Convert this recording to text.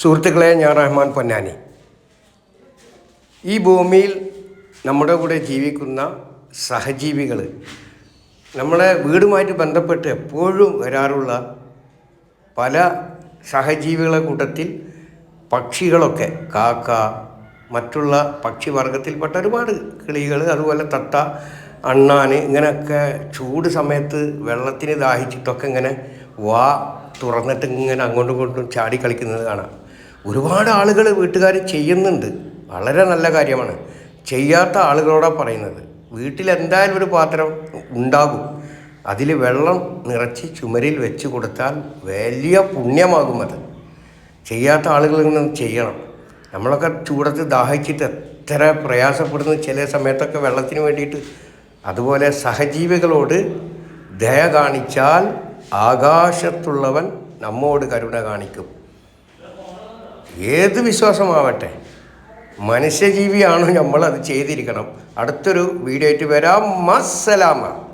സുഹൃത്തുക്കളെ ഞാൻ റഹ്മാൻ പൊന്നാനി. ഈ ഭൂമിയിൽ നമ്മുടെ കൂടെ ജീവിക്കുന്ന സഹജീവികൾ നമ്മളെ വീടുമായിട്ട് ബന്ധപ്പെട്ട് എപ്പോഴും വരാറുള്ള പല സഹജീവികളെ കൂട്ടത്തിൽ പക്ഷികളൊക്കെ കാക്ക മറ്റുള്ള പക്ഷിവർഗത്തിൽപ്പെട്ട ഒരുപാട് കിളികൾ അതുപോലെ തത്ത അണ്ണാന് ഇങ്ങനെയൊക്കെ ചൂട് സമയത്ത് വെള്ളത്തിന് ദാഹിച്ചിട്ടൊക്കെ ഇങ്ങനെ വാ തുറന്നിട്ട് ഇങ്ങനെ അങ്ങോട്ടും ഇങ്ങോട്ടും ചാടി കളിക്കുന്നത് കാണാം. ഒരുപാട് ആളുകൾ വീട്ടുകാർ ചെയ്യുന്നുണ്ട്. വളരെ നല്ല കാര്യമാണ്. ചെയ്യാത്ത ആളുകളോടാണ് പറയുന്നത്. വീട്ടിലെന്തായാലും ഒരു പാത്രം ഉണ്ടാകും. അതിൽ വെള്ളം നിറച്ച് ചുമരിൽ വെച്ച് കൊടുത്താൽ വലിയ പുണ്യമാകും അത്. ചെയ്യാത്ത ആളുകൾ ചെയ്യണം. നമ്മളൊക്കെ ചൂടത്ത് ദാഹിച്ചിട്ട് എത്ര പ്രയാസപ്പെടുന്നു ചില സമയത്തൊക്കെ വെള്ളത്തിന് വേണ്ടിയിട്ട്. അതുപോലെ സഹജീവികളോട് ദയ കാണിച്ചാൽ ആകാശത്തുള്ളവൻ നമ്മോട് കരുണ കാണിക്കും. ഏത് വിശ്വാസമാവട്ടെ. മനുഷ്യജീവിയാണോ നമ്മൾ അത് ചെയ്തിരിക്കണം. അടുത്തൊരു വീഡിയോ ആയിട്ട് വരാം മസ്സലാമ